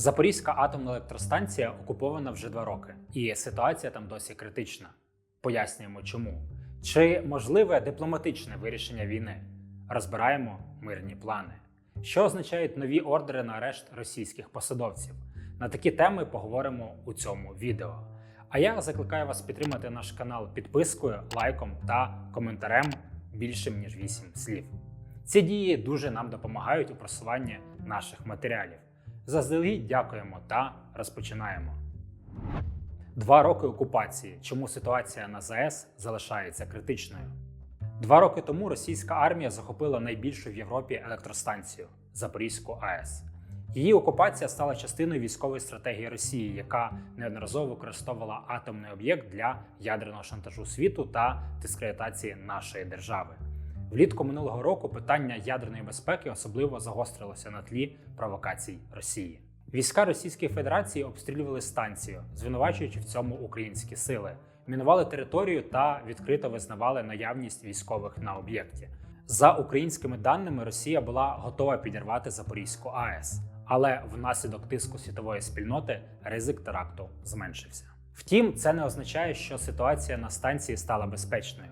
Запорізька атомна електростанція окупована вже два роки, і ситуація там досі критична. Пояснюємо, чому. Чи можливе дипломатичне вирішення війни? Розбираємо мирні плани. Що означають нові ордери на арешт російських посадовців? На такі теми поговоримо у цьому відео. А я закликаю вас підтримати наш канал підпискою, лайком та коментарем більшим ніж 8 слів. Ці дії дуже нам допомагають у просуванні наших матеріалів. Заздалегідь дякуємо та розпочинаємо. Два роки окупації. Чому ситуація на ЗАЕС залишається критичною? Два роки тому російська армія захопила найбільшу в Європі електростанцію Запорізьку АЕС. Її окупація стала частиною військової стратегії Росії, яка неодноразово використовувала атомний об'єкт для ядерного шантажу світу та дискредитації нашої держави. Влітку минулого року питання ядерної безпеки особливо загострилося на тлі провокацій Росії. Війська Російської Федерації обстрілювали станцію, звинувачуючи в цьому українські сили, мінували територію та відкрито визнавали наявність військових на об'єкті. За українськими даними, Росія була готова підірвати Запорізьку АЕС, але внаслідок тиску світової спільноти ризик теракту зменшився. Втім, це не означає, що ситуація на станції стала безпечною.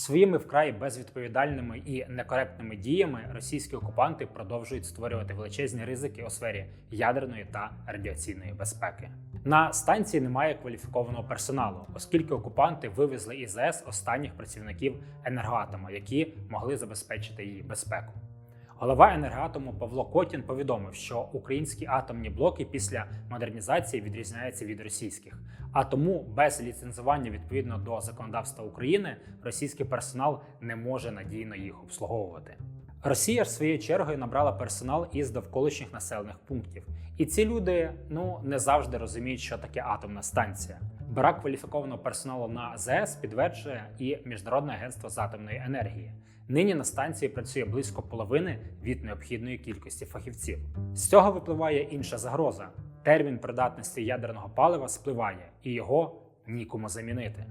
Своїми вкрай безвідповідальними і некоректними діями російські окупанти продовжують створювати величезні ризики у сфері ядерної та радіаційної безпеки. На станції немає кваліфікованого персоналу, оскільки окупанти вивезли із ЗС останніх працівників енергоатома, які могли забезпечити її безпеку. Голова енергоатому Павло Котін повідомив, що українські атомні блоки після модернізації відрізняються від російських, а тому без ліцензування відповідно до законодавства України російський персонал не може надійно їх обслуговувати. Росія ж своєю чергою набрала персонал із довколишніх населених пунктів, і ці люди ну не завжди розуміють, що таке атомна станція. Брак кваліфікованого персоналу на ЗС підтверджує і Міжнародне агентство з атомної енергії. Нині на станції працює близько половини від необхідної кількості фахівців. З цього випливає інша загроза: термін придатності ядерного палива спливає, і його нікому замінити.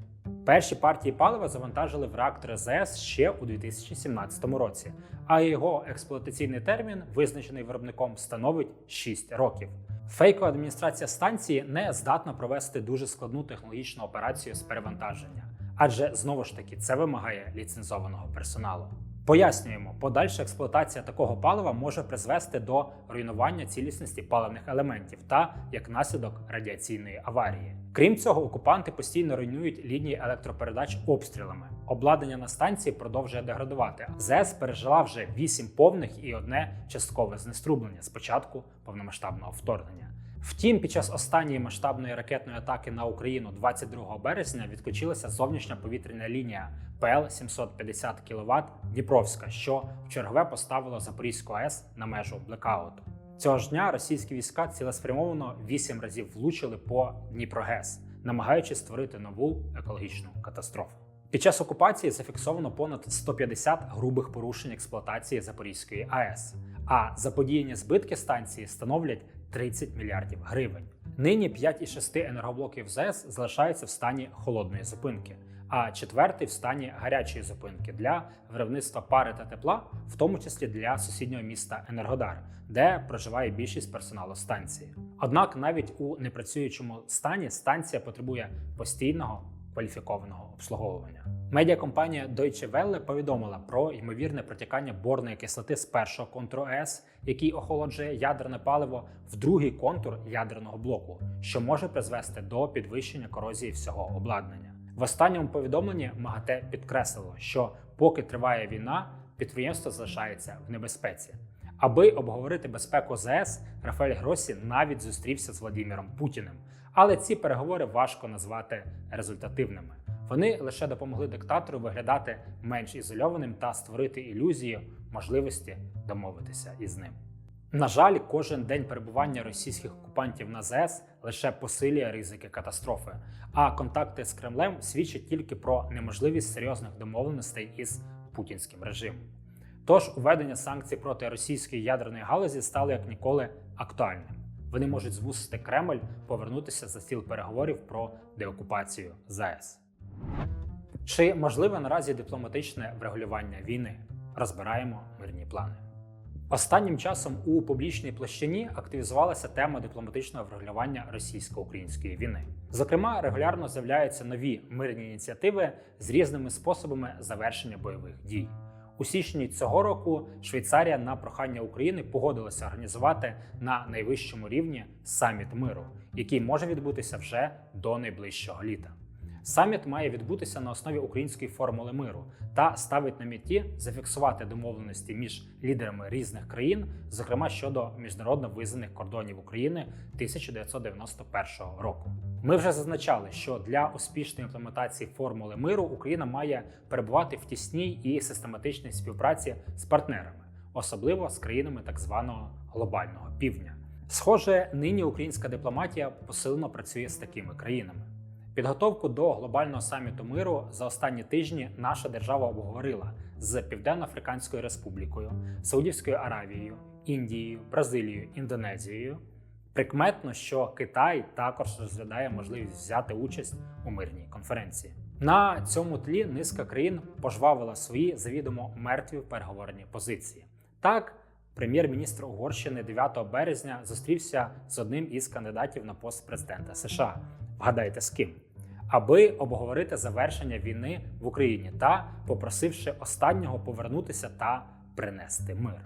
Перші партії палива завантажили в реактори ЗС ще у 2017 році, а його експлуатаційний термін, визначений виробником, становить 6 років. Фейкова адміністрація станції не здатна провести дуже складну технологічну операцію з перевантаження, адже знову ж таки це вимагає ліцензованого персоналу. Пояснюємо, подальша експлуатація такого палива може призвести до руйнування цілісності паливних елементів та як наслідок радіаційної аварії. Крім цього, окупанти постійно руйнують лінії електропередач обстрілами. Обладнання на станції продовжує деградувати. ЗЕС пережила вже 8 повних і одне часткове знеструблення з початку повномасштабного вторгнення. Втім, під час останньої масштабної ракетної атаки на Україну 22 березня відключилася зовнішня повітряна лінія ПЛ 750 кВт Дніпровська, що в чергове поставило Запорізьку АЕС на межу блекауту. Цього ж дня російські війська цілеспрямовано 8 разів влучили по Дніпрогес, намагаючись створити нову екологічну катастрофу. Під час окупації зафіксовано понад 150 грубих порушень експлуатації Запорізької АЕС, а заподіяні збитки станції становлять 30 мільярдів гривень. Нині 5 із 6 енергоблоків ЗЕС залишаються в стані холодної зупинки, а четвертий в стані гарячої зупинки для виробництва пари та тепла, в тому числі для сусіднього міста Енергодар, де проживає більшість персоналу станції. Однак навіть у непрацюючому стані станція потребує постійного кваліфікованого обслуговування. Медіакомпанія Deutsche Welle повідомила про ймовірне протікання борної кислоти з першого контуру ЕС, який охолоджує ядерне паливо в другий контур ядерного блоку, що може призвести до підвищення корозії всього обладнання. В останньому повідомленні МАГАТЕ підкреслило, що поки триває війна, підприємство залишається в небезпеці. Аби обговорити безпеку ЗС, Рафаель Гросі навіть зустрівся з Владимиром Путіним. Але ці переговори важко назвати результативними. Вони лише допомогли диктатору виглядати менш ізольованим та створити ілюзію можливості домовитися із ним. На жаль, кожен день перебування російських окупантів на ЗС лише посилює ризики катастрофи, а контакти з Кремлем свідчать тільки про неможливість серйозних домовленостей із путінським режимом. Тож уведення санкцій проти російської ядерної галузі стало як ніколи актуальним. Вони можуть змусити Кремль повернутися за стіл переговорів про деокупацію ЗАЕС. Чи можливе наразі дипломатичне врегулювання війни? Розбираємо мирні плани. Останнім часом у публічній площині активізувалася тема дипломатичного врегулювання російсько-української війни. Зокрема, регулярно з'являються нові мирні ініціативи з різними способами завершення бойових дій. У січні цього року Швейцарія на прохання України погодилася організувати на найвищому рівні саміт миру, який може відбутися вже до найближчого літа. Саміт має відбутися на основі української формули миру та ставить на меті зафіксувати домовленості між лідерами різних країн, зокрема щодо міжнародно визнаних кордонів України 1991 року. Ми вже зазначали, що для успішної імплементації формули миру Україна має перебувати в тісній і систематичній співпраці з партнерами, особливо з країнами так званого глобального півдня. Схоже, нині українська дипломатія посилено працює з такими країнами. Підготовку до глобального саміту миру за останні тижні наша держава обговорила з Південно-Африканською Республікою, Саудівською Аравією, Індією, Бразилією, Індонезією. Прикметно, що Китай також розглядає можливість взяти участь у мирній конференції. На цьому тлі низка країн пожвавила свої завідомо мертві переговорні позиції. Так, прем'єр-міністр Угорщини 9 березня зустрівся з одним із кандидатів на пост президента США. Вгадайте з ким? Аби обговорити завершення війни в Україні та попросивши останнього повернутися та принести мир.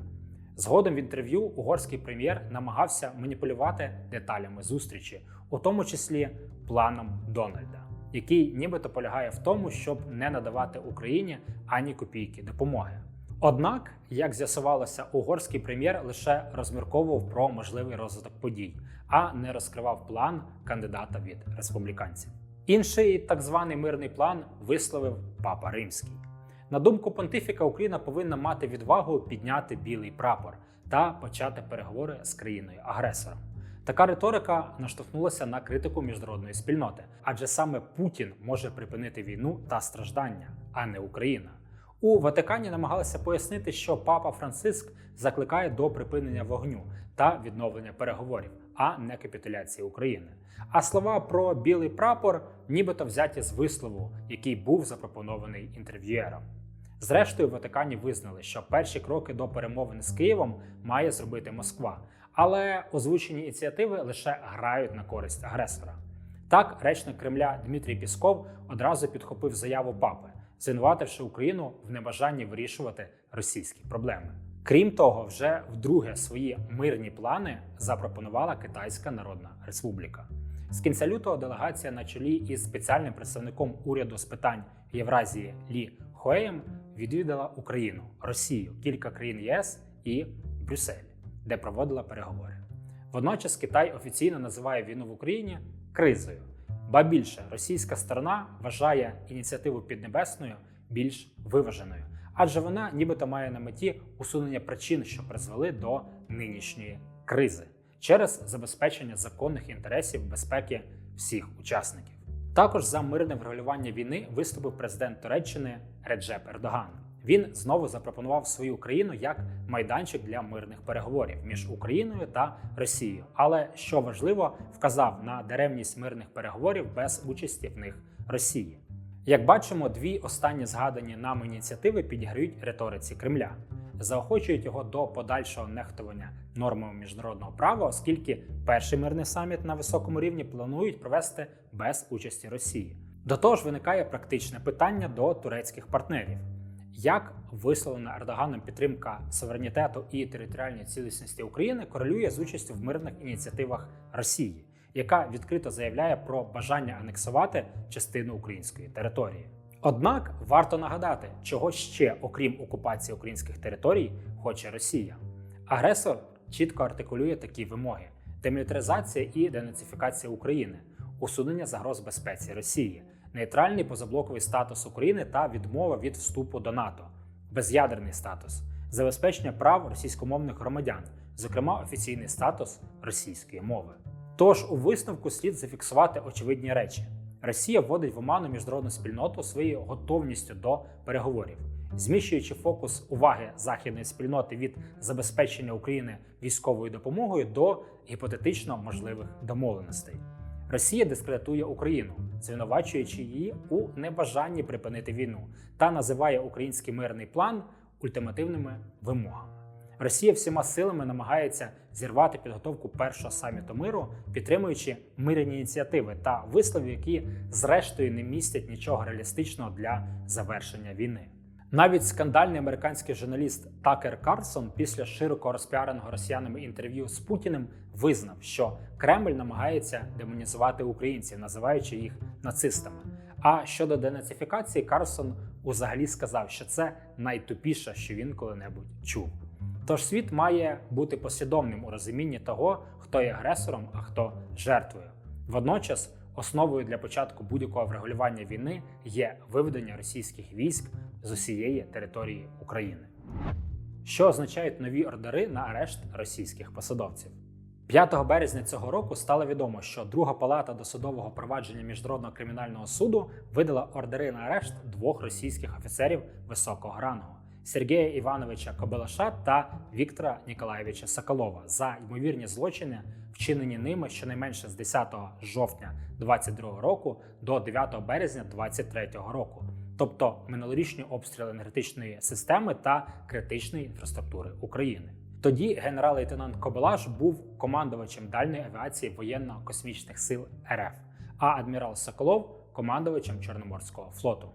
Згодом в інтерв'ю угорський прем'єр намагався маніпулювати деталями зустрічі, у тому числі планом Дональда, який нібито полягає в тому, щоб не надавати Україні ані копійки допомоги. Однак, як з'ясувалося, угорський прем'єр лише розмірковував про можливий розвиток подій, а не розкривав план кандидата від республіканців. Інший так званий мирний план висловив Папа Римський. На думку понтифіка, Україна повинна мати відвагу підняти білий прапор та почати переговори з країною агресором. Така риторика наштовхнулася на критику міжнародної спільноти, адже саме Путін може припинити війну та страждання, а не Україна. У Ватикані намагалися пояснити, що папа Франциск закликає до припинення вогню та відновлення переговорів, а не капітуляції України. А слова про білий прапор, нібито взяті з вислову, який був запропонований інтерв'юером. Зрештою, в Ватикані визнали, що перші кроки до перемовин з Києвом має зробити Москва, але озвучені ініціативи лише грають на користь агресора. Так, речник Кремля Дмитрій Пісков одразу підхопив заяву папи, звинувативши Україну в небажанні вирішувати російські проблеми. Крім того, вже вдруге свої мирні плани запропонувала Китайська Народна Республіка. З кінця лютого делегація на чолі із спеціальним представником уряду з питань Євразії Лі Хоєм відвідала Україну, Росію, кілька країн ЄС і Брюссель, де проводила переговори. Водночас Китай офіційно називає війну в Україні кризою. Ба більше російська сторона вважає ініціативу Піднебесною більш виваженою, адже вона нібито має на меті усунення причин, що призвели до нинішньої кризи через забезпечення законних інтересів безпеки всіх учасників. Також за мирне врегулювання війни виступив президент Туреччини Реджеп Ердоган. Він знову запропонував свою країну як майданчик для мирних переговорів між Україною та Росією. Але що важливо, вказав на деревність мирних переговорів без участі в них Росії. Як бачимо, дві останні згадані нами ініціативи підіграють риториці Кремля, заохочують його до подальшого нехтування нормами міжнародного права, оскільки перший мирний саміт на високому рівні планують провести без участі Росії. До того ж, виникає практичне питання до турецьких партнерів. Як висловлена Ердоганом підтримка суверенітету і територіальної цілісності України корелює з участю в мирних ініціативах Росії, яка відкрито заявляє про бажання анексувати частину української території? Однак варто нагадати, чого ще, окрім окупації українських територій, хоче Росія. Агресор чітко артикулює такі вимоги: демілітаризація і денацифікація України, усунення загроз безпеці Росії, нейтральний позаблоковий статус України та відмова від вступу до НАТО, без'ядерний статус, забезпечення прав російськомовних громадян, зокрема офіційний статус російської мови. Тож у висновку слід зафіксувати очевидні речі: Росія вводить в оману міжнародну спільноту своєю готовністю до переговорів, зміщуючи фокус уваги західної спільноти від забезпечення України військовою допомогою до гіпотетично можливих домовленостей. Росія дискредитує Україну, звинувачуючи її у небажанні припинити війну та називає український мирний план ультимативними вимогами. Росія всіма силами намагається зірвати підготовку першого саміту миру, підтримуючи мирні ініціативи та вислови, які зрештою не містять нічого реалістичного для завершення війни. Навіть скандальний американський журналіст Такер Карлсон після широко розпіареного росіянами інтерв'ю з Путіним визнав, що Кремль намагається демонізувати українців, називаючи їх нацистами. А щодо денацифікації, Карлсон узагалі сказав, що це найтупіше, що він коли-небудь чув. Тож світ має бути послідовним у розумінні того, хто є агресором, а хто жертвою. Водночас, основою для початку будь-якого врегулювання війни є виведення російських військ з усієї території України. Що означають нові ордери на арешт російських посадовців? 5 березня цього року стало відомо, що друга палата досудового провадження міжнародного кримінального суду видала ордери на арешт двох російських офіцерів високого рангу Сергія Івановича Кобелаша та Віктора Ніколаєвича Соколова за ймовірні злочини, вчинені ними щонайменше з 10 жовтня 2022 року до 9 березня 2023 року, тобто минулорічні обстріли енергетичної системи та критичної інфраструктури України. Тоді генерал-лейтенант Кобелаш був командувачем дальної авіації воєнно-космічних сил РФ, а адмірал Соколов командувачем Чорноморського флоту.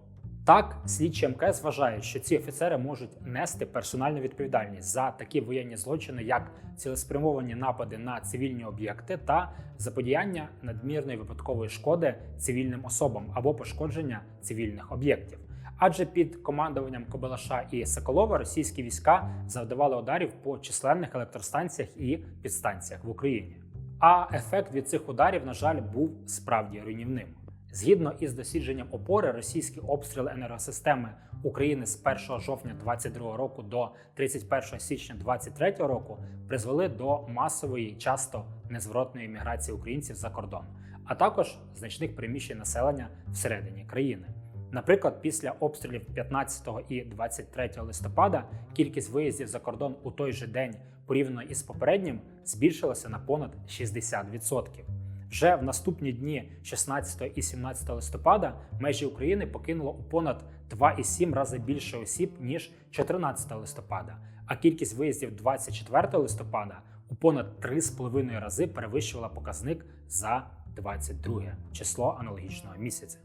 Так, слідчі МКС вважають, що ці офіцери можуть нести персональну відповідальність за такі воєнні злочини, як цілеспрямовані напади на цивільні об'єкти та заподіяння надмірної випадкової шкоди цивільним особам або пошкодження цивільних об'єктів. Адже під командуванням Кобелаша і Соколова російські війська завдавали ударів по численних електростанціях і підстанціях в Україні. А ефект від цих ударів, на жаль, був справді руйнівним. Згідно із дослідженням опори, російські обстріли енергосистеми України з 1 жовтня 2022 року до 31 січня 2023 року призвели до масової, часто незворотної міграції українців за кордон, а також значних приміщень населення всередині країни. Наприклад, після обстрілів 15 і 23 листопада кількість виїздів за кордон у той же день порівняно із попереднім збільшилася на понад 60%. Вже в наступні дні 16 і 17 листопада межі України покинуло у понад 2,7 рази більше осіб ніж 14 листопада, а кількість виїздів 24 листопада у понад 3,5 рази перевищувала показник за 22 число аналогічного місяця.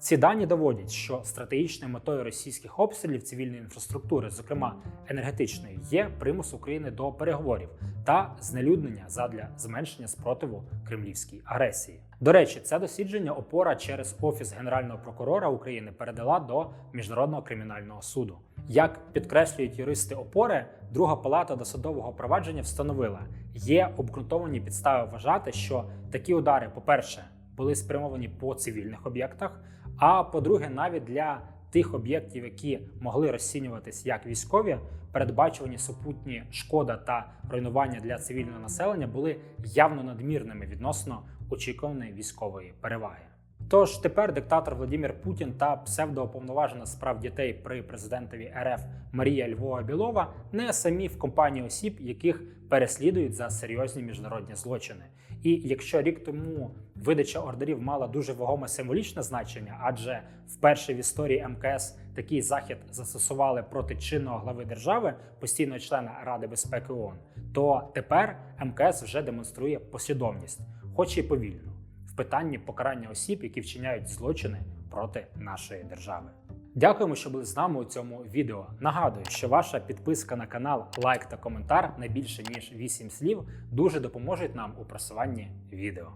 Ці дані доводять, що стратегічною метою російських обстрілів цивільної інфраструктури, зокрема енергетичної, є примус України до переговорів та знелюднення задля зменшення спротиву кремлівській агресії. До речі, це дослідження опора через офіс генерального прокурора України передала до міжнародного кримінального суду. Як підкреслюють юристи опори, друга палата досудового провадження встановила, є обґрунтовані підстави вважати, що такі удари, по-перше, були спрямовані по цивільних об'єктах. А по-друге, навіть для тих об'єктів, які могли розцінюватись як військові, передбачувані супутні шкода та руйнування для цивільного населення були явно надмірними відносно очікуваної військової переваги. Тож тепер диктатор Владимир Путін та псевдоуповноважена з прав дітей при президентові РФ Марія Львова Білова не самі в компанії осіб, яких переслідують за серйозні міжнародні злочини. І якщо рік тому видача ордерів мала дуже вагоме символічне значення, адже вперше в історії МКС такий захід застосували проти чинного глави держави, постійного члена Ради безпеки ООН, то тепер МКС вже демонструє послідовність, хоч і повільно, питанні покарання осіб, які вчиняють злочини проти нашої держави. Дякуємо, що були з нами у цьому відео. Нагадую, що ваша підписка на канал, лайк та коментар не більше ніж 8 слів дуже допоможуть нам у просуванні відео.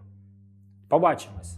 Побачимось!